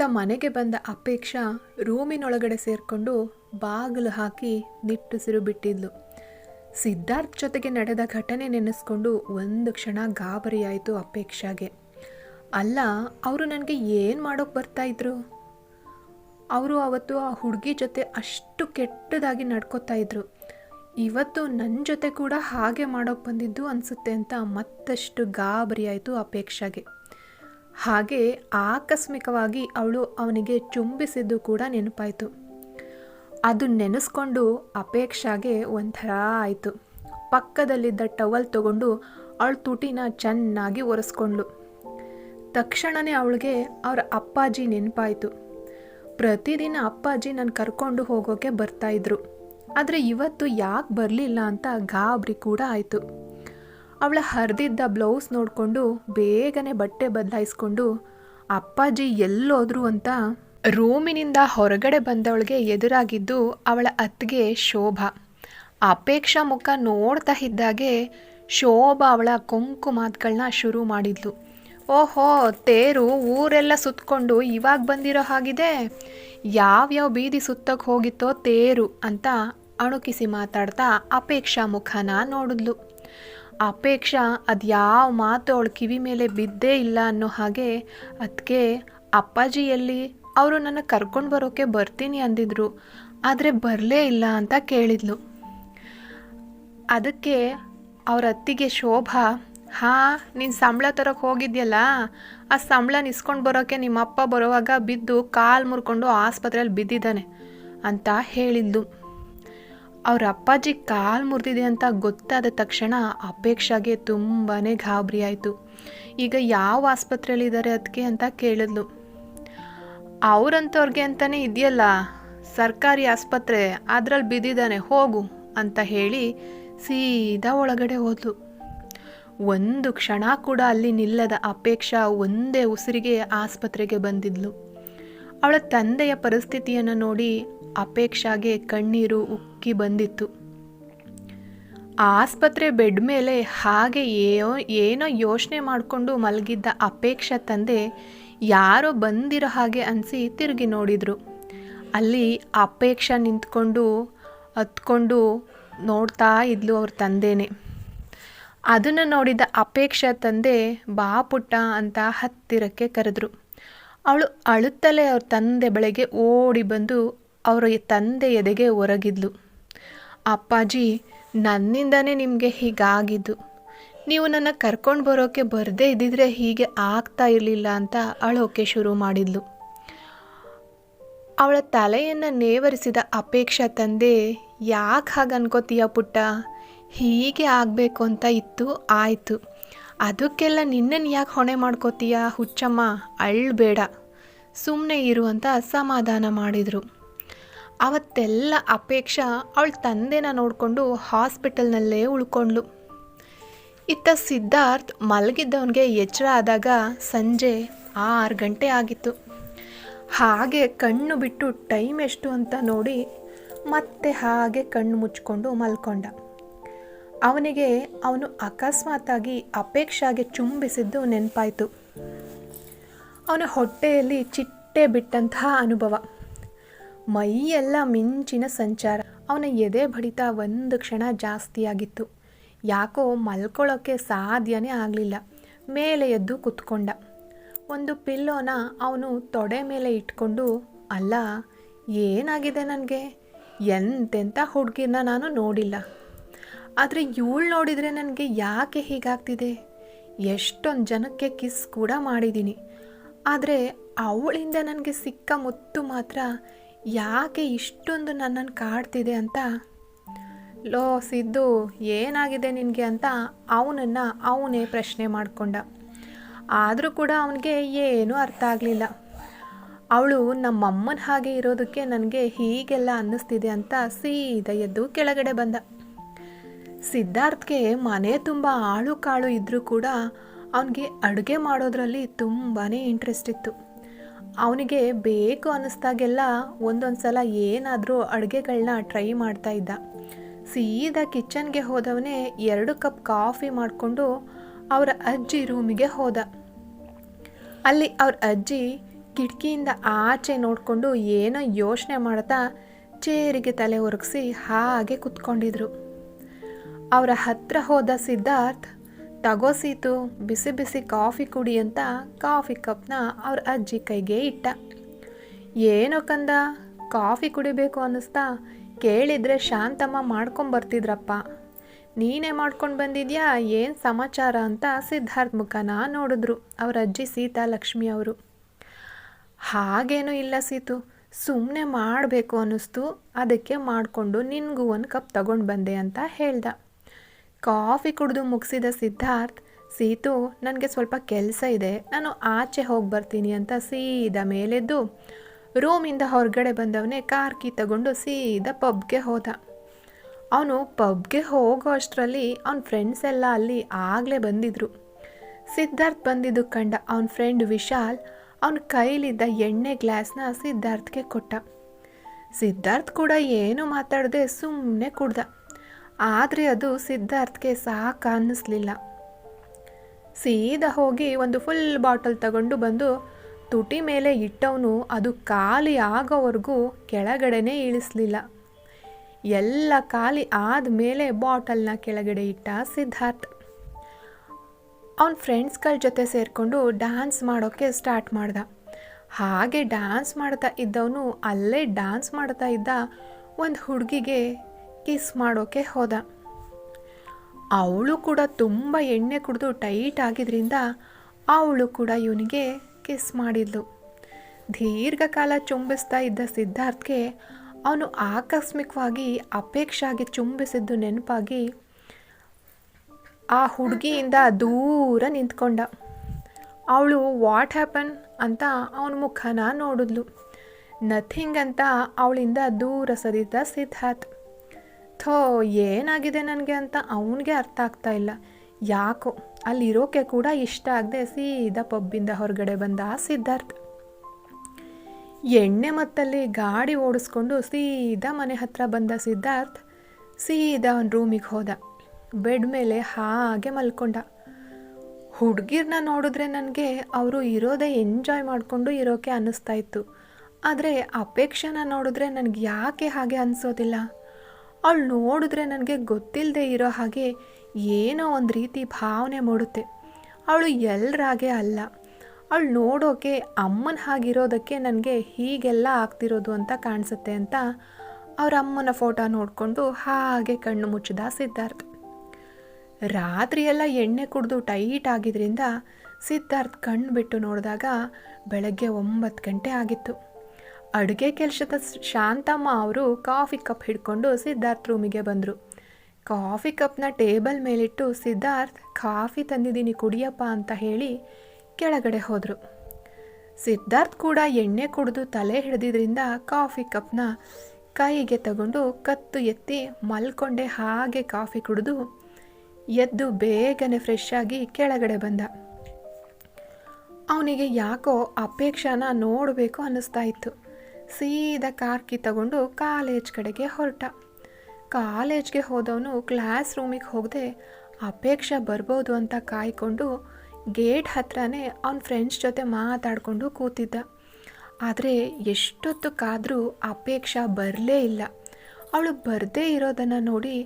ಇತ್ತ ಮನೆಗೆ ಬಂದ ಅಪೇಕ್ಷಾ ರೂಮಿನೊಳಗಡೆ ಸೇರಿಕೊಂಡು ಬಾಗಿಲು ಹಾಕಿ ನಿಟ್ಟುಸಿರು ಬಿಟ್ಟಿದ್ಲು. ಸಿದ್ಧಾರ್ಥ್ ಜೊತೆಗೆ ನಡೆದ ಘಟನೆ ನೆನೆಸ್ಕೊಂಡು ಒಂದು ಕ್ಷಣ ಗಾಬರಿಯಾಯಿತು ಅಪೇಕ್ಷಾಗೆ. ಅಲ್ಲ, ಅವರು ನನಗೆ ಏನು ಮಾಡೋಕ್ಕೆ ಬರ್ತಾಯಿದ್ರು ಅವರು ಅವತ್ತು ಆ ಹುಡುಗಿ ಜೊತೆ ಅಷ್ಟು ಕೆಟ್ಟದಾಗಿ ನಡ್ಕೋತಾ ಇದ್ರು. ಇವತ್ತು ನನ್ನ ಜೊತೆ ಕೂಡ ಹಾಗೆ ಮಾಡೋಕ್ಕೆ ಬಂದಿದ್ದು ಅನಿಸುತ್ತೆ ಅಂತ ಮತ್ತಷ್ಟು ಗಾಬರಿಯಾಯಿತು ಅಪೇಕ್ಷಾಗೆ. ಹಾಗೆ ಆಕಸ್ಮಿಕವಾಗಿ ಅವಳು ಅವನಿಗೆ ಚುಂಬಿಸಿದ್ದು ಕೂಡ ನೆನಪಾಯಿತು. ಅದು ನೆನೆಸ್ಕೊಂಡು ಅಪೇಕ್ಷಾಗೆ ಒಂಥರ ಆಯಿತು. ಪಕ್ಕದಲ್ಲಿದ್ದ ಟವಲ್ ತಗೊಂಡು ಅವಳ ತುಟಿನ ಚೆನ್ನಾಗಿ ಒರೆಸ್ಕೊಂಡ್ಳು. ತಕ್ಷಣವೇ ಅವಳಿಗೆ ಅವರ ಅಪ್ಪಾಜಿ ನೆನಪಾಯಿತು. ಪ್ರತಿದಿನ ಅಪ್ಪಾಜಿ ನಾನು ಕರ್ಕೊಂಡು ಹೋಗೋಕೆ ಬರ್ತಾಯಿದ್ರು ಆದರೆ ಇವತ್ತು ಯಾಕೆ ಬರಲಿಲ್ಲ ಅಂತ ಗಾಬರಿ ಕೂಡ ಆಯಿತು. ಅವಳ ಹರಿದಿದ್ದ ಬ್ಲೌಸ್ ನೋಡಿಕೊಂಡು ಬೇಗನೆ ಬಟ್ಟೆ ಬದಲಾಯಿಸ್ಕೊಂಡು, ಅಪ್ಪಾಜಿ, ಎಲ್ಲೋದ್ರು ಅಂತ ರೂಮಿನಿಂದ ಹೊರಗಡೆ ಬಂದವಳಿಗೆ ಎದುರಾಗಿದ್ದು ಅವಳ ಅತ್ತಿಗೆ ಶೋಭಾ. ಅಪೇಕ್ಷಾ ಮುಖ ನೋಡ್ತಾ ಇದ್ದಾಗೆ ಶೋಭಾ ಅವಳ ಕೊಂಕು ಮಾತುಗಳನ್ನ ಶುರು ಮಾಡಿದ್ಲು. ಓಹೋ, ತೇರು, ಊರೆಲ್ಲ ಸುತ್ತಕೊಂಡು ಇವಾಗ ಬಂದಿರೋ ಹಾಗಿದೆ? ಯಾವ್ಯಾವ ಬೀದಿ ಸುತ್ತಕ್ಕೆ ಹೋಗಿತ್ತೋ ತೇರು ಅಂತ ಅಣುಕಿಸಿ ಮಾತಾಡ್ತಾ ಅಪೇಕ್ಷಾ ಮುಖನ ನೋಡಿದ್ಲು. ಅಪೇಕ್ಷಾ ಅದ್ಯಾವ ಮಾತು ಅವಳ ಕಿವಿ ಮೇಲೆ ಬಿದ್ದೇ ಇಲ್ಲ ಅನ್ನೋ ಹಾಗೆ ಅದಕ್ಕೆ ಅಪ್ಪಾಜಿಯಲ್ಲಿ ಅವರು ನನ್ನ ಕರ್ಕೊಂಡು ಬರೋಕ್ಕೆ ಬರ್ತೀನಿ ಅಂದಿದ್ರು. ಆದರೆ ಬರಲೇ ಇಲ್ಲ ಅಂತ ಕೇಳಿದ್ಲು. ಅದಕ್ಕೆ ಅವ್ರ ಅತ್ತಿಗೆ ಶೋಭಾ, ಹಾಂ, ನೀನು ಸಂಬಳ ತರೋಕೆ ಹೋಗಿದ್ಯಲ್ಲ? ಆ ಸಂಬಳ ನಿಸ್ಕೊಂಡು ಬರೋಕ್ಕೆ ನಿಮ್ಮ ಅಪ್ಪ ಬರುವಾಗ ಬಿದ್ದು ಕಾಲು ಮುರ್ಕೊಂಡು ಆಸ್ಪತ್ರೆಯಲ್ಲಿ ಬಿದ್ದಿದ್ದಾನೆ ಅಂತ ಹೇಳಿದ್ಲು. ಅವ್ರ ಅಪ್ಪಾಜಿ ಕಾಲು ಮುರಿದಿದೆ ಅಂತ ಗೊತ್ತಾದ ತಕ್ಷಣ ಅಪೇಕ್ಷಾಗೆ ತುಂಬಾ ಗಾಬರಿ ಆಯಿತು. ಈಗ ಯಾವ ಆಸ್ಪತ್ರೆಯಲ್ಲಿದ್ದಾರೆ ಅದಕ್ಕೆ ಅಂತ ಕೇಳಿದ್ಲು. ಅವ್ರಂಥವ್ರಿಗೆ ಅಂತಲೇ ಇದೆಯಲ್ಲ, ಸರ್ಕಾರಿ ಆಸ್ಪತ್ರೆ ಅದರಲ್ಲಿ ಬಿದ್ದಿದ್ದಾನೆ, ಹೋಗು ಅಂತ ಹೇಳಿ ಸೀದಾ ಒಳಗಡೆ ಹೋದ್ಲು. ಒಂದು ಕ್ಷಣ ಕೂಡ ಅಲ್ಲಿ ನಿಲ್ಲದ ಅಪೇಕ್ಷಾ ಒಂದೇ ಉಸಿರಿಗೆ ಆಸ್ಪತ್ರೆಗೆ ಬಂದಿದ್ಲು. ಅವಳ ತಂದೆಯ ಪರಿಸ್ಥಿತಿಯನ್ನು ನೋಡಿ ಅಪೇಕ್ಷಾಗೆ ಕಣ್ಣೀರು ಉಕ್ಕಿ ಬಂದಿತ್ತು. ಆಸ್ಪತ್ರೆ ಬೆಡ್ ಮೇಲೆ ಹಾಗೆ ಏನೋ ಏನೋ ಯೋಚನೆ ಮಾಡಿಕೊಂಡು ಮಲಗಿದ್ದ ಅಪೇಕ್ಷಾ ತಂದೆ ಯಾರೋ ಬಂದಿರೋ ಹಾಗೆ ಅನಿಸಿ ತಿರುಗಿ ನೋಡಿದರು. ಅಲ್ಲಿ ಅಪೇಕ್ಷಾ ನಿಂತ್ಕೊಂಡು ಹತ್ಕೊಂಡು ನೋಡ್ತಾ ಇದ್ಲು ಅವ್ರ ತಂದೆನೇ. ಅದನ್ನು ನೋಡಿದ ಅಪೇಕ್ಷಾ ತಂದೆ, ಬಾ ಪುಟ್ಟ ಅಂತ ಹತ್ತಿರಕ್ಕೆ ಕರೆದ್ರು. ಅವಳು ಅಳುತ್ತಲೇ ಅವ್ರ ತಂದೆ ಬಳಿಗೆ ಓಡಿ ಬಂದು ಅವರ ತಂದೆ ಎದೆಗೆ ಹೊರಗಿದ್ಲು ಅಪ್ಪಾಜಿ, ನನ್ನಿಂದನೇ ನಿಮಗೆ ಹೀಗಾಗಿದ್ದು. ನೀವು ನನ್ನ ಕರ್ಕೊಂಡು ಬರೋಕ್ಕೆ ಬರದೇ ಇದ್ದಿದ್ರೆ ಹೀಗೆ ಆಗ್ತಾ ಇರಲಿಲ್ಲ ಅಂತ ಅಳೋಕೆ ಶುರು ಮಾಡಿದ್ಲು. ಅವಳ ತಲೆಯನ್ನು ನೇವರಿಸಿದ ಅಪೇಕ್ಷಾ ತಂದೆ, ಯಾಕೆ ಹಾಗೆ ಅನ್ಕೋತೀಯ ಪುಟ್ಟ? ಹೀಗೆ ಆಗಬೇಕು ಅಂತ ಇತ್ತು, ಆಯಿತು. ಅದಕ್ಕೆಲ್ಲ ನಿನ್ನನ್ನು ಯಾಕೆ ಹೊಣೆ ಮಾಡ್ಕೋತೀಯ ಹುಚ್ಚಮ್ಮ? ಅಳ್ಬೇಡ. ಸುಮ್ಮನೆ ಇರು ಅಂತ ಅಸಮಾಧಾನ ಮಾಡಿದರು. ಅವತ್ತೆಲ್ಲ ಅಪೇಕ್ಷಾ ಅವಳ ತಂದೆನ ನೋಡಿಕೊಂಡು ಹಾಸ್ಪಿಟಲ್ನಲ್ಲೇ ಉಳ್ಕೊಂಡ್ಳು. ಇತ್ತ ಸಿದ್ಧಾರ್ಥ್ ಮಲಗಿದ್ದವನಿಗೆ ಎಚ್ಚರ ಆದಾಗ ಸಂಜೆ ಆರು ಗಂಟೆ ಆಗಿತ್ತು. ಹಾಗೆ ಕಣ್ಣು ಬಿಟ್ಟು ಟೈಮ್ ಎಷ್ಟು ಅಂತ ನೋಡಿ ಮತ್ತೆ ಹಾಗೆ ಕಣ್ಣು ಮುಚ್ಕೊಂಡು ಮಲ್ಕೊಂಡ. ಅವನಿಗೆ ಅವನು ಅಕಸ್ಮಾತಾಗಿ ಅಪೇಕ್ಷಾಗೆ ಚುಂಬಿಸಿದ್ದು ನೆನಪಾಯಿತು. ಅವನ ಹೊಟ್ಟೆಯಲ್ಲಿ ಚಿಟ್ಟೆ ಬಿಟ್ಟಂತಹ ಅನುಭವ. ಮೈಯೆಲ್ಲ ಮಿಂಚಿನ ಸಂಚಾರ. ಅವನ ಎದೆ ಬಡಿತ ಒಂದು ಕ್ಷಣ ಜಾಸ್ತಿಯಾಗಿತ್ತು. ಯಾಕೋ ಮಲ್ಕೊಳ್ಳೋಕ್ಕೆ ಸಾಧ್ಯನೇ ಆಗಲಿಲ್ಲ. ಮೇಲೆ ಎದ್ದು ಕುತ್ಕೊಂಡ. ಒಂದು ಪಿಲ್ಲೋನ ಅವನು ತೊಡೆ ಮೇಲೆ ಇಟ್ಕೊಂಡು, ಅಲ್ಲ, ಏನಾಗಿದೆ ನನಗೆ? ಎಂತೆಂಥ ಹುಡುಗಿನ ನಾನು ನೋಡಿಲ್ಲ. ಆದರೆ ಇವಳು ನೋಡಿದರೆ ನನಗೆ ಯಾಕೆ ಹೀಗಾಗ್ತಿದೆ? ಎಷ್ಟೊಂದು ಜನಕ್ಕೆ ಕಿಸ್ ಕೂಡ ಮಾಡಿದ್ದೀನಿ ಆದರೆ ಅವಳಿಂದ ನನಗೆ ಸಿಕ್ಕ ಮುತ್ತು ಮಾತ್ರ ಯಾಕೆ ಇಷ್ಟೊಂದು ನನ್ನನ್ನು ಕಾಡ್ತಿದೆ ಅಂತ? ಲೋ, ಸಿದ್ದು, ಏನಾಗಿದೆ ನಿನಗೆ ಅಂತ ಅವನನ್ನು ಅವನೇ ಪ್ರಶ್ನೆ ಮಾಡಿಕೊಂಡ. ಆದರೂ ಕೂಡ ಅವನಿಗೆ ಏನೂ ಅರ್ಥ ಆಗಲಿಲ್ಲ. ಅವಳು ನಮ್ಮಮ್ಮನ ಹಾಗೆ ಇರೋದಕ್ಕೆ ನನಗೆ ಹೀಗೆಲ್ಲ ಅನ್ನಿಸ್ತಿದೆ ಅಂತ ಸೀದಾ ಎದ್ದು ಕೆಳಗಡೆ ಬಂದ. ಸಿದ್ಧಾರ್ಥ್ಗೆ ಮನೆ ತುಂಬ ಆಳು ಕಾಳು ಇದ್ದರೂ ಕೂಡ ಅವನಿಗೆ ಅಡುಗೆ ಮಾಡೋದ್ರಲ್ಲಿ ತುಂಬಾ ಇಂಟ್ರೆಸ್ಟ್ ಇತ್ತು. ಅವನಿಗೆ ಬೇಕು ಅನ್ನಿಸ್ದಾಗೆಲ್ಲ ಒಂದೊಂದು ಸಲ ಏನಾದರೂ ಅಡುಗೆಗಳನ್ನ ಟ್ರೈ ಮಾಡ್ತಾ ಇದ್ದ. ಸೀದಾ ಕಿಚನ್ಗೆ ಹೋದವನೇ ಎರಡು ಕಪ್ ಕಾಫಿ ಮಾಡಿಕೊಂಡು ಅವರ ಅಜ್ಜಿ ರೂಮಿಗೆ ಹೋದ. ಅಲ್ಲಿ ಅವ್ರ ಅಜ್ಜಿ ಕಿಟಕಿಯಿಂದ ಆಚೆ ನೋಡಿಕೊಂಡು ಏನೋ ಯೋಚನೆ ಮಾಡ್ತಾ ಚೇರಿಗೆ ತಲೆ ಒರಗಿಸಿ ಹಾಗೆ ಕುತ್ಕೊಂಡಿದ್ರು. ಅವರ ಹತ್ರ ಹೋದ ಸಿದ್ಧಾರ್ಥ್ ತಗೋ ಸೀತು, ಬಿಸಿ ಬಿಸಿ ಕಾಫಿ ಕುಡಿ ಅಂತ ಕಾಫಿ ಕಪ್ನ ಅವ್ರ ಅಜ್ಜಿ ಕೈಗೆ ಇಟ್ಟ. ಏನೋ ಕಂದ, ಕಾಫಿ ಕುಡಿಬೇಕು ಅನ್ನಿಸ್ತಾ ಕೇಳಿದ್ರೆ ಶಾಂತಮ್ಮ ಮಾಡ್ಕೊಂಬರ್ತಿದ್ರಪ್ಪ ನೀನೇ ಮಾಡ್ಕೊಂಡು ಬಂದಿದ್ಯಾ, ಏನು ಸಮಾಚಾರ ಅಂತ ಸಿದ್ಧಾರ್ಥ್ ಮುಖನ ನೋಡಿದ್ರು ಅವ್ರ ಅಜ್ಜಿ ಸೀತಾ ಲಕ್ಷ್ಮಿ ಅವರು. ಹಾಗೇನೂ ಇಲ್ಲ ಸೀತು ಸುಮ್ಮನೆ ಮಾಡಬೇಕು ಅನ್ನಿಸ್ತು, ಅದಕ್ಕೆ ಮಾಡಿಕೊಂಡು ನಿನಗೂ ಒಂದು ಕಪ್ ತಗೊಂಡು ಬಂದೆ ಅಂತ ಹೇಳ್ದ. ಕಾಫಿ ಕುಡಿದು ಮುಗಿಸಿದ ಸಿದ್ಧಾರ್ಥ್, ಸೀತು, ನನಗೆ ಸ್ವಲ್ಪ ಕೆಲಸ ಇದೆ. ನಾನು ಆಚೆ ಹೋಗಿ ಬರ್ತೀನಿ ಅಂತ ಸೀದಾ ಮೇಲೆದ್ದು ರೂಮಿಂದ ಹೊರಗಡೆ ಬಂದವನೇ ಕಾರ್ ಕೀ ತಗೊಂಡು ಸೀದಾ ಪಬ್ಗೆ ಹೋದ. ಅವನು ಪಬ್ಗೆ ಹೋಗೋ ಅಷ್ಟರಲ್ಲಿ ಅವನ ಫ್ರೆಂಡ್ಸ್ ಎಲ್ಲ ಅಲ್ಲಿ ಆಗಲೇ ಬಂದಿದ್ರು. ಸಿದ್ಧಾರ್ಥ್ ಬಂದಿದ್ದು ಕಂಡ ಅವನ ಫ್ರೆಂಡ್ ವಿಶಾಲ್ ಅವನ ಕೈಲಿದ್ದ ಎಣ್ಣೆ ಗ್ಲಾಸ್ನ ಸಿದ್ಧಾರ್ಥ್ಗೆ ಕೊಟ್ಟ. ಸಿದ್ಧಾರ್ಥ್ ಕೂಡ ಏನು ಮಾತಾಡದೆ ಸುಮ್ಮನೆ ಕುಡ್ದ. ಆದರೆ ಅದು ಸಿದ್ಧಾರ್ಥ್ಗೆ ಸಾಕು ಅನ್ನಿಸ್ಲಿಲ್ಲ. ಸೀದಾ ಹೋಗಿ ಒಂದು ಫುಲ್ ಬಾಟಲ್ ತಗೊಂಡು ಬಂದು ತುಟಿ ಮೇಲೆ ಇಟ್ಟವನು ಅದು ಖಾಲಿ ಆಗೋವರೆಗೂ ಕೆಳಗಡೆನೇ ಇಳಿಸ್ಲಿಲ್ಲ. ಎಲ್ಲ ಖಾಲಿ ಆದಮೇಲೆ ಬಾಟಲ್ನ ಕೆಳಗಡೆ ಇಟ್ಟ ಸಿದ್ಧಾರ್ಥ್. ಅವನ ಫ್ರೆಂಡ್ಸ್ಗಳ ಜೊತೆ ಸೇರಿಕೊಂಡು ಡ್ಯಾನ್ಸ್ ಮಾಡೋಕ್ಕೆ ಸ್ಟಾರ್ಟ್ ಮಾಡ್ದ. ಹಾಗೆ ಡ್ಯಾನ್ಸ್ ಮಾಡ್ತಾ ಇದ್ದವನು ಅಲ್ಲೇ ಡ್ಯಾನ್ಸ್ ಮಾಡ್ತಾ ಇದ್ದ ಒಂದು ಹುಡುಗಿಗೆ ಕಿಸ್ ಮಾಡೋಕ್ಕೆ ಹೋದ. ಅವಳು ಕೂಡ ತುಂಬ ಎಣ್ಣೆ ಕುಡಿದು ಟೈಟ್ ಆಗಿದ್ರಿಂದ ಅವಳು ಕೂಡ ಇವನಿಗೆ ಕಿಸ್ ಮಾಡಿದ್ಲು. ದೀರ್ಘಕಾಲ ಚುಂಬಿಸ್ತಾ ಇದ್ದ ಸಿದ್ಧಾರ್ಥ್ಗೆ ಅವನು ಆಕಸ್ಮಿಕವಾಗಿ ಅಪೇಕ್ಷಾಗಿ ಚುಂಬಿಸಿದ್ದು ನೆನಪಾಗಿ ಆ ಹುಡುಗಿಯಿಂದ ದೂರ ನಿಂತ್ಕೊಂಡ. ಅವಳು ವಾಟ್ ಹ್ಯಾಪನ್ ಅಂತ ಅವನ ಮುಖನ ನೋಡಿದ್ಲು. ನಥಿಂಗ್ ಅಂತ ಅವಳಿಂದ ದೂರ ಸರಿದ ಸಿದ್ಧಾರ್ಥ್. ಥೋ, ಏನಾಗಿದೆ ನನಗೆ ಅಂತ ಅವನಿಗೆ ಅರ್ಥ ಆಗ್ತಾ ಇಲ್ಲ. ಯಾಕೋ, ಅಲ್ಲಿರೋಕೆ ಕೂಡ ಇಷ್ಟ ಆಗದೆ ಸೀದಾ ಪಬ್ಬಿಂದ ಹೊರಗಡೆ ಬಂದ ಸಿದ್ಧಾರ್ಥ. ಎಣ್ಣೆ ಮತ್ತಲ್ಲಿ ಗಾಡಿ ಓಡಿಸ್ಕೊಂಡು ಸೀದಾ ಮನೆ ಹತ್ರ ಬಂದ ಸಿದ್ಧಾರ್ಥ ಸೀದಾ ಅವನ ರೂಮಿಗೆ ಹೋದ. ಬೆಡ್ ಮೇಲೆ ಹಾಗೆ ಮಲ್ಕೊಂಡ. ಹುಡುಗಿರ್ನ ನೋಡಿದ್ರೆ ನನಗೆ ಅವರು ಇರೋದೇ ಎಂಜಾಯ್ ಮಾಡಿಕೊಂಡು ಇರೋಕೆ ಅನ್ನಿಸ್ತಾ ಇತ್ತು. ಆದರೆ ಅಪೇಕ್ಷೆನ ನೋಡಿದ್ರೆ ನನಗೆ ಯಾಕೆ ಹಾಗೆ ಅನಿಸೋದಿಲ್ಲ? ಅವಳು ನೋಡಿದ್ರೆ ನನಗೆ ಗೊತ್ತಿಲ್ಲದೆ ಇರೋ ಹಾಗೆ ಏನೋ ಒಂದು ರೀತಿ ಭಾವನೆ ಮೂಡುತ್ತೆ. ಅವಳು ಎಲ್ಲರಾಗೆ ಅಲ್ಲ. ಅವಳು ನೋಡೋಕೆ, ಅಮ್ಮನ ಹಾಗಿರೋದಕ್ಕೆ ನನಗೆ ಹೀಗೆಲ್ಲ ಆಗ್ತಿರೋದು ಅಂತ ಕಾಣಿಸುತ್ತೆ ಅಂತ ಅವ್ರ ಅಮ್ಮನ ಫೋಟೋ ನೋಡಿಕೊಂಡು ಹಾಗೆ ಕಣ್ಣು ಮುಚ್ಚಿದ ಸಿದ್ಧಾರ್ಥ್. ರಾತ್ರಿ ಎಲ್ಲ ಎಣ್ಣೆ ಕುಡಿದು ಟೈಟ್ ಆಗಿದ್ರಿಂದ ಸಿದ್ಧಾರ್ಥ್ ಕಣ್ಣು ಬಿಟ್ಟು ನೋಡಿದಾಗ ಬೆಳಗ್ಗೆ ಒಂಬತ್ತು ಗಂಟೆ ಆಗಿತ್ತು. ಅಡುಗೆ ಕೆಲಸದ ಶಾಂತಮ್ಮ ಅವರು ಕಾಫಿ ಕಪ್ ಹಿಡ್ಕೊಂಡು ಸಿದ್ಧಾರ್ಥ್ ರೂಮಿಗೆ ಬಂದರು. ಕಾಫಿ ಕಪ್ನ ಟೇಬಲ್ ಮೇಲಿಟ್ಟು, ಸಿದ್ಧಾರ್ಥ್, ಕಾಫಿ ತಂದಿದ್ದೀನಿ ಕುಡಿಯಪ್ಪ ಅಂತ ಹೇಳಿ ಕೆಳಗಡೆ ಹೋದರು. ಸಿದ್ಧಾರ್ಥ್ ಕೂಡ ಎಣ್ಣೆ ಕುಡಿದು ತಲೆ ಹಿಡಿದಿದ್ರಿಂದ ಕಾಫಿ ಕಪ್ನ ಕೈಗೆ ತಗೊಂಡು ಕತ್ತು ಎತ್ತಿ ಮಲ್ಕೊಂಡೆ ಹಾಗೆ ಕಾಫಿ ಕುಡಿದು ಎದ್ದು ಬೇಗನೆ ಫ್ರೆಶ್ ಆಗಿ ಕೆಳಗಡೆ ಬಂದ. ಅವನಿಗೆ ಯಾಕೋ ಅಪೇಕ್ಷಾನ ನೋಡಬೇಕು ಅನ್ನಿಸ್ತಾ ಇತ್ತು. ಸೀದಾ ಕಾರ್ಕಿ ತಗೊಂಡು ಕಾಲೇಜ್ ಕಡೆಗೆ ಹೊರಟ. ಕಾಲೇಜ್ಗೆ ಹೋದವನು ಕ್ಲಾಸ್ ರೂಮಿಗೆ ಹೋಗದೆ ಅಪೇಕ್ಷೆ ಬರ್ಬೋದು ಅಂತ ಕಾಯ್ಕೊಂಡು ಗೇಟ್ ಹತ್ರನೇ ಅವನ ಫ್ರೆಂಡ್ಸ್ ಜೊತೆ ಮಾತಾಡಿಕೊಂಡು ಕೂತಿದ್ದ. ಆದರೆ ಎಷ್ಟೊತ್ತು ಕಾದರೂ ಅಪೇಕ್ಷಾ ಬರಲೇ ಇಲ್ಲ. ಅವಳು ಬರದೇ ಇರೋದನ್ನು ನೋಡಿ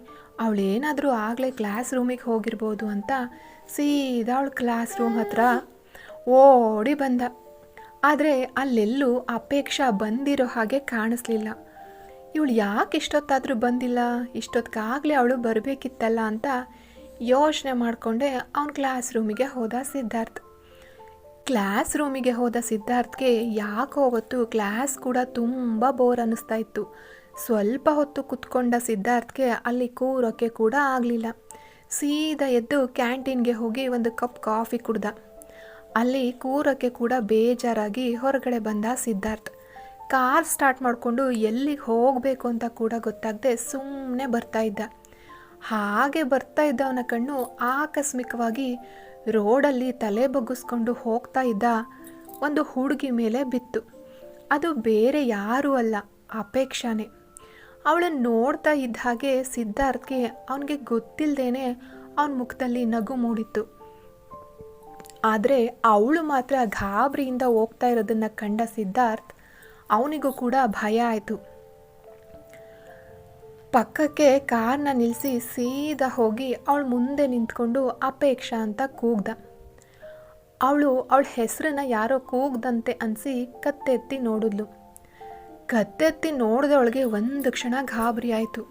ಅವಳೇನಾದರೂ ಆಗಲೇ ಕ್ಲಾಸ್ ರೂಮಿಗೆ ಹೋಗಿರ್ಬೋದು ಅಂತ ಸೀದಾ ಅವಳು ಕ್ಲಾಸ್ ರೂಮ್ ಹತ್ರ ಓಡಿ ಬಂದ. ಆದರೆ ಅಲ್ಲೆಲ್ಲೂ ಅಪೇಕ್ಷಾ ಬಂದಿರೋ ಹಾಗೆ ಕಾಣಿಸ್ಲಿಲ್ಲ. ಇವಳು ಯಾಕೆ ಇಷ್ಟೊತ್ತಾದರೂ ಬಂದಿಲ್ಲ? ಇಷ್ಟೊತ್ತಿಗಾಗಲೇ ಅವಳು ಬರಬೇಕಿತ್ತಲ್ಲ ಅಂತ ಯೋಚನೆ ಮಾಡಿಕೊಂಡೆ ಅವನ ಕ್ಲಾಸ್ ರೂಮಿಗೆ ಹೋದ ಸಿದ್ಧಾರ್ಥ್. ಕ್ಲಾಸ್ ರೂಮಿಗೆ ಹೋದ ಸಿದ್ಧಾರ್ಥ್ಗೆ ಯಾಕೆ ಹೋಗತ್ತು ಕ್ಲಾಸ್ ಕೂಡ ತುಂಬ ಬೋರ್ ಅನ್ನಿಸ್ತಾ ಇತ್ತು. ಸ್ವಲ್ಪ ಹೊತ್ತು ಕುತ್ಕೊಂಡ ಸಿದ್ಧಾರ್ಥ್ಗೆ ಅಲ್ಲಿ ಕೂರೋಕೆ ಕೂಡ ಆಗಲಿಲ್ಲ. ಸೀದಾ ಎದ್ದು ಕ್ಯಾಂಟೀನ್ಗೆ ಹೋಗಿ ಒಂದು ಕಪ್ ಕಾಫಿ ಕುಡ್ದ. ಅಲ್ಲಿ ಕೂರೋಕ್ಕೆ ಕೂಡ ಬೇಜಾರಾಗಿ ಹೊರಗಡೆ ಬಂದ ಸಿದ್ಧಾರ್ಥ್. ಕಾರ್ ಸ್ಟಾರ್ಟ್ ಮಾಡಿಕೊಂಡು ಎಲ್ಲಿಗೆ ಹೋಗಬೇಕು ಅಂತ ಕೂಡ ಗೊತ್ತಾಗದೆ ಸುಮ್ಮನೆ ಬರ್ತಾ ಇದ್ದ. ಹಾಗೆ ಬರ್ತಾ ಇದ್ದವನ ಕಣ್ಣು ಆಕಸ್ಮಿಕವಾಗಿ ರೋಡಲ್ಲಿ ತಲೆ ಬಗ್ಗಿಸ್ಕೊಂಡು ಹೋಗ್ತಾ ಇದ್ದ ಒಂದು ಹುಡುಗಿ ಮೇಲೆ ಬಿತ್ತು. ಅದು ಬೇರೆ ಯಾರೂ ಅಲ್ಲ, ಅಪೇಕ್ಷಾನೇ. ಅವಳನ್ನು ನೋಡ್ತಾ ಇದ್ದ ಹಾಗೆ ಸಿದ್ಧಾರ್ಥ್ಗೆ ಅವನಿಗೆ ಗೊತ್ತಿಲ್ಲದೇನೆ ಅವನ ಮುಖದಲ್ಲಿ ನಗು ಮೂಡಿತ್ತು. ಆದರೆ ಅವಳು ಮಾತ್ರ ಗಾಬರಿಯಿಂದ ಹೋಗ್ತಾ ಇರೋದನ್ನು ಕಂಡ ಸಿದ್ಧಾರ್ಥ್ ಅವನಿಗೂ ಕೂಡ ಭಯ ಆಯಿತು. ಪಕ್ಕಕ್ಕೆ ಕಾರನ್ನ ನಿಲ್ಲಿಸಿ ಸೀದಾ ಹೋಗಿ ಅವಳು ಮುಂದೆ ನಿಂತ್ಕೊಂಡು ಅಪೇಕ್ಷಾ ಅಂತ ಕೂಗ್ದ. ಅವಳು ಅವಳ ಹೆಸರನ್ನ ಯಾರೋ ಕೂಗ್ದಂತೆ ಅನಿಸಿ ಕತ್ತೆತ್ತಿ ನೋಡಿದ್ಲು. ಕತ್ತೆತ್ತಿ ನೋಡಿದವಳಿಗೆ ಒಂದು ಕ್ಷಣ ಗಾಬರಿ ಆಯಿತು.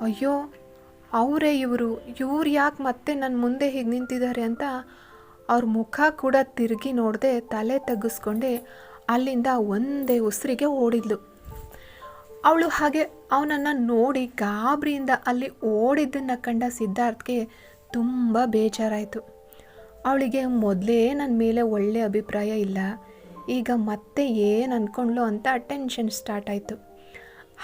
ಅಯ್ಯೋ, ಅವರೇ ಇವರು, ಇವ್ರು ಯಾಕೆ ಮತ್ತೆ ನನ್ನ ಮುಂದೆ ಹೀಗೆ ನಿಂತಿದ್ದಾರೆ ಅಂತ ಅವ್ರ ಮುಖ ಕೂಡ ತಿರುಗಿ ನೋಡದೆ ತಲೆ ತಗ್ಗಿಸ್ಕೊಂಡೆ ಅಲ್ಲಿಂದ ಒಂದೇ ಉಸಿರಿಗೆ ಓಡಿದ್ಲು. ಅವಳು ಹಾಗೆ ಅವನನ್ನು ನೋಡಿ ಗಾಬರಿಯಿಂದ ಅಲ್ಲಿ ಓಡಿದ್ದನ್ನು ಕಂಡ ಸಿದ್ಧಾರ್ಥ್ಗೆ ತುಂಬ ಬೇಜಾರಾಯಿತು. ಅವಳಿಗೆ ಮೊದಲೇ ನನ್ನ ಮೇಲೆ ಒಳ್ಳೆಯ ಅಭಿಪ್ರಾಯ ಇಲ್ಲ, ಈಗ ಮತ್ತೆ ಏನು ಅಂದ್ಕೊಂಡ್ಲು ಅಂತ ಟೆನ್ಷನ್ ಸ್ಟಾರ್ಟ್ ಆಯಿತು.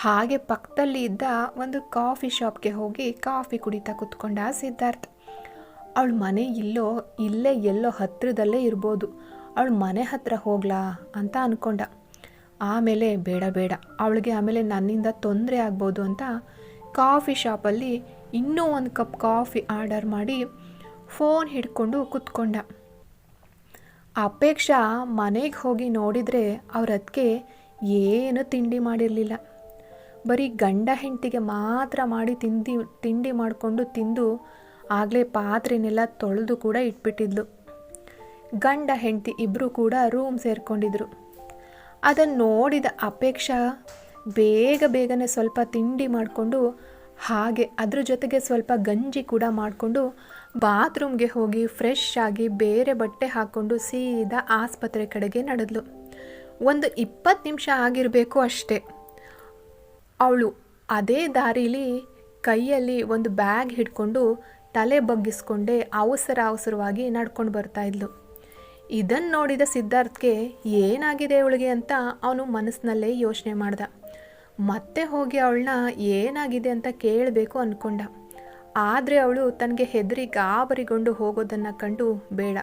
ಹಾಗೆ ಪಕ್ಕದಲ್ಲಿ ಇದ್ದ ಒಂದು ಕಾಫಿ ಶಾಪ್ಗೆ ಹೋಗಿ ಕಾಫಿ ಕುಡಿತಾ ಕುತ್ಕೊಂಡ ಸಿದ್ಧಾರ್ಥ್. ಅವಳ ಮನೆ ಇಲ್ಲೋ, ಇಲ್ಲೇ ಎಲ್ಲೋ ಹತ್ತಿರದಲ್ಲೇ ಇರ್ಬೋದು. ಅವಳ ಮನೆ ಹತ್ರ ಹೋಗ್ಲಾ ಅಂತ ಅಂದ್ಕೊಂಡ ಆಮೇಲೆ ಬೇಡ ಬೇಡ. ಅವಳಿಗೆ ಆಮೇಲೆ ನನ್ನಿಂದ ತೊಂದರೆ ಆಗ್ಬೋದು ಅಂತ ಕಾಫಿ ಶಾಪಲ್ಲಿ ಇನ್ನೂ ಒಂದು ಕಪ್ ಕಾಫಿ ಆರ್ಡರ್ ಮಾಡಿ ಫೋನ್ ಹಿಡ್ಕೊಂಡು ಕುತ್ಕೊಂಡ. ಅಪೇಕ್ಷಾ ಮನೆಗೆ ಹೋಗಿ ನೋಡಿದರೆ ಅವ್ರ ಏನು ತಿಂಡಿ ಮಾಡಿರಲಿಲ್ಲ. ಬರೀ ಗಂಡ ಹೆಂಡತಿಗೆ ಮಾತ್ರ ಮಾಡಿ ತಿಂಡಿ ತಿಂಡಿ ಮಾಡಿಕೊಂಡು ತಿಂದು ಆಗಲೇ ಪಾತ್ರೆನೆಲ್ಲ ತೊಳೆದು ಕೂಡ ಇಟ್ಬಿಟ್ಟಿದ್ಲು. ಗಂಡ ಹೆಂಡತಿ ಇಬ್ಬರು ಕೂಡ ರೂಮ್ ಸೇರಿಕೊಂಡಿದ್ರು. ಅದನ್ನು ನೋಡಿದ ಅಪೇಕ್ಷಾ ಬೇಗ ಬೇಗನೆ ಸ್ವಲ್ಪ ತಿಂಡಿ ಮಾಡಿಕೊಂಡು, ಹಾಗೆ ಅದ್ರ ಜೊತೆಗೆ ಸ್ವಲ್ಪ ಗಂಜಿ ಕೂಡ ಮಾಡಿಕೊಂಡು ಬಾತ್ರೂಮ್ಗೆ ಹೋಗಿ ಫ್ರೆಶ್ ಆಗಿ ಬೇರೆ ಬಟ್ಟೆ ಹಾಕ್ಕೊಂಡು ಸೀದಾ ಆಸ್ಪತ್ರೆ ಕಡೆಗೆ ನಡೆದ್ಲು. ಒಂದು ಇಪ್ಪತ್ತು ನಿಮಿಷ ಆಗಿರಬೇಕು ಅಷ್ಟೇ. ಅವಳು ಅದೇ ದಾರೀಲಿ ಕೈಯಲ್ಲಿ ಒಂದು ಬ್ಯಾಗ್ ಹಿಡ್ಕೊಂಡು ತಲೆ ಬಗ್ಗಿಸ್ಕೊಂಡೇ ಅವಸರ ಅವಸರವಾಗಿ ನಡ್ಕೊಂಡು ಬರ್ತಾ ಇದ್ಲು. ಇದನ್ನು ನೋಡಿದ ಸಿದ್ಧಾರ್ಥ್ಗೆ ಏನಾಗಿದೆ ಅವಳಿಗೆ ಅಂತ ಅವನು ಮನಸ್ಸಿನಲ್ಲೇ ಯೋಚನೆ ಮಾಡ್ದ. ಮತ್ತೆ ಹೋಗಿ ಅವಳನ್ನ ಏನಾಗಿದೆ ಅಂತ ಕೇಳಬೇಕು ಅಂದ್ಕೊಂಡ ಆದರೆ ಅವಳು ತನಗೆ ಹೆದರಿ ಗಾಬರಿಗೊಂಡು ಹೋಗೋದನ್ನು ಕಂಡು ಬೇಡ.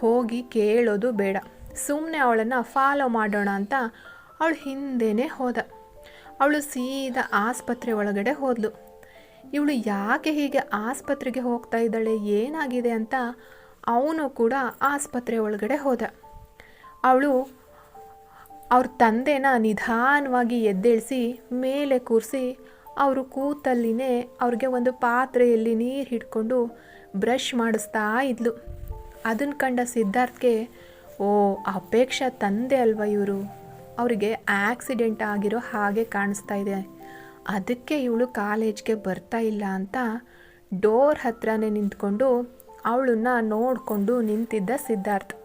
ಹೋಗಿ ಕೇಳೋದು ಬೇಡ. ಸುಮ್ಮನೆ ಅವಳನ್ನು ಫಾಲೋ ಮಾಡೋಣ ಅಂತ ಅವಳು ಹಿಂದೆನೇ ಹೋದ. ಅವಳು ಸೀದಾ ಆಸ್ಪತ್ರೆ ಒಳಗಡೆ ಹೋದ್ಲು. ಇವಳು ಯಾಕೆ ಹೀಗೆ ಆಸ್ಪತ್ರೆಗೆ ಹೋಗ್ತಾ ಇದ್ದಾಳೆ, ಏನಾಗಿದೆ ಅಂತ ಅವನು ಕೂಡ ಆಸ್ಪತ್ರೆ ಒಳಗಡೆ ಹೋದ. ಅವಳು ಅವ್ರ ತಂದೆನ ನಿಧಾನವಾಗಿ ಎದ್ದೇಳಿಸಿ ಮೇಲೆ ಕೂರಿಸಿ ಅವರು ಕೂತಲ್ಲಿನೇ ಅವ್ರಿಗೆ ಒಂದು ಪಾತ್ರೆಯಲ್ಲಿ ನೀರು ಹಿಡ್ಕೊಂಡು ಬ್ರಷ್ ಮಾಡಿಸ್ತಾ ಇದ್ಲು. ಅದನ್ನು ಕಂಡ ಸಿದ್ಧಾರ್ಥ್ಗೆ, ಓ, ಅಪೇಕ್ಷಾ ತಂದೆ ಅಲ್ವಾ ಇವರು? ಅವರಿಗೆ ಆಕ್ಸಿಡೆಂಟ್ ಆಗಿರೋ ಹಾಗೆ ಕಾಣಿಸ್ತಾ ಇದೆ. ಅದಕ್ಕೆ ಇವಳು ಕಾಲೇಜ್ಗೆ ಬರ್ತಾ ಇಲ್ಲ ಅಂತ ಡೋರ್ ಹತ್ರನೇ ನಿಂತ್ಕೊಂಡು ಅವಳನ್ನ ನೋಡಿಕೊಂಡು ನಿಂತಿದ್ದ ಸಿದ್ಧಾರ್ಥ್.